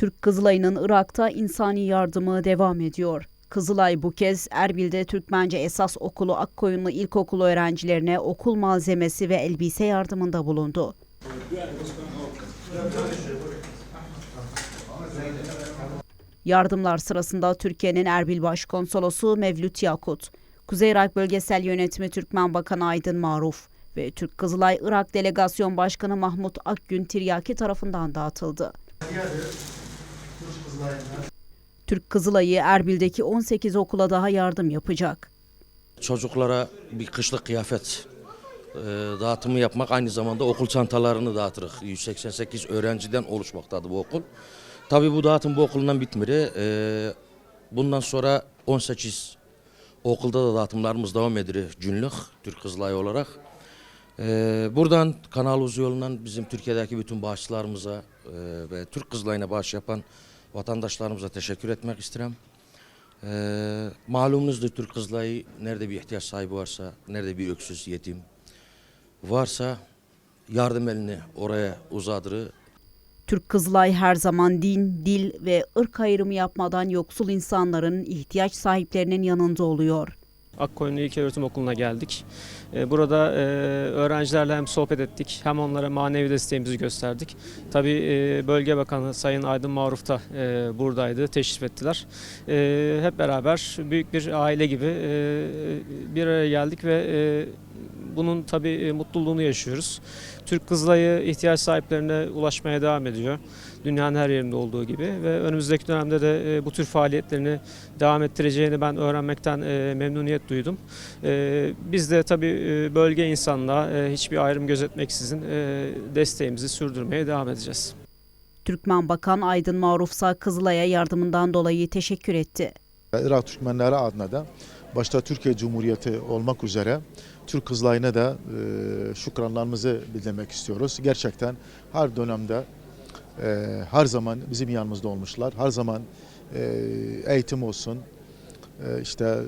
Türk Kızılay'ın Irak'ta insani yardımı devam ediyor. Kızılay bu kez Erbil'de Türkmence Esas Okulu Akkoyunlu İlkokulu öğrencilerine okul malzemesi ve elbise yardımında bulundu. Yardımlar sırasında Türkiye'nin Erbil Başkonsolosu Mevlüt Yakut, Kuzey Irak Bölgesel Yönetimi Türkmen Bakanı Aydın Maruf ve Türk Kızılay Irak Delegasyon Başkanı Mahmut Akgün Tiryaki tarafından dağıtıldı. Türk Kızılay'ı Erbil'deki 18 okula daha yardım yapacak. Çocuklara bir kışlık kıyafet e, dağıtımı yapmak aynı zamanda okul çantalarını dağıtırız. 188 öğrenciden oluşmaktadır bu okul. Tabii bu dağıtım bu okulundan bitmedi. E, bundan sonra 18 okulda da dağıtımlarımız devam ediyor günlük Türk Kızılayı olarak. E, buradan Kanal Uz yolundan bizim Türkiye'deki bütün bağışçılarımıza ve Türk Kızılayı'na bağış yapan vatandaşlarımıza teşekkür etmek isterim. Ee, malumunuzdur Türk Kızılayı nerede bir ihtiyaç sahibi varsa, nerede bir öksüz yetim varsa yardım elini oraya uzadırı. Türk Kızılay her zaman din, dil ve ırk ayrımı yapmadan yoksul insanların, ihtiyaç sahiplerinin yanında oluyor. Akkoyunlu İlköğretim Okulu'na geldik. Ee, Burada e, öğrencilerle hem sohbet ettik hem onlara manevi desteğimizi gösterdik. Tabii e, Bölge Bakanı Sayın Aydın Maruf da e, buradaydı, teşrif ettiler. Hep beraber büyük bir aile gibi bir araya geldik ve bunun tabii e, mutluluğunu yaşıyoruz. Türk Kızılayı ihtiyaç sahiplerine ulaşmaya devam ediyor. Dünyanın her yerinde olduğu gibi ve önümüzdeki dönemde de e, bu tür faaliyetlerini devam ettireceğini ben öğrenmekten e, memnuniyet duydum. Biz de tabii bölge insanlığa hiçbir ayrım gözetmeksizin desteğimizi sürdürmeye devam edeceğiz. Türkmen Bakan Aydın Marufsa Kızılay'a yardımından dolayı teşekkür etti. Irak Türkmenleri adına da başta Türkiye Cumhuriyeti olmak üzere Türk Kızılayı'na da e, şükranlarımızı bildirmek istiyoruz. Gerçekten her dönemde e, her zaman bizim yanımızda olmuşlar. Her zaman e, eğitim olsun, e, işte e,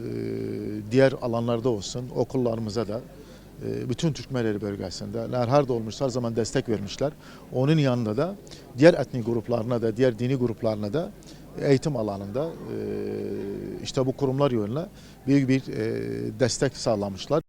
diğer alanlarda olsun, okullarımıza da e, bütün Türkmenleri bölgesinde nerede olmuş her zaman destek vermişler. Onun yanında da diğer etnik gruplarına da, diğer dini gruplarına da eğitim alanında e, işte bu kurumlar yönüne büyük bir e, destek sağlamışlar.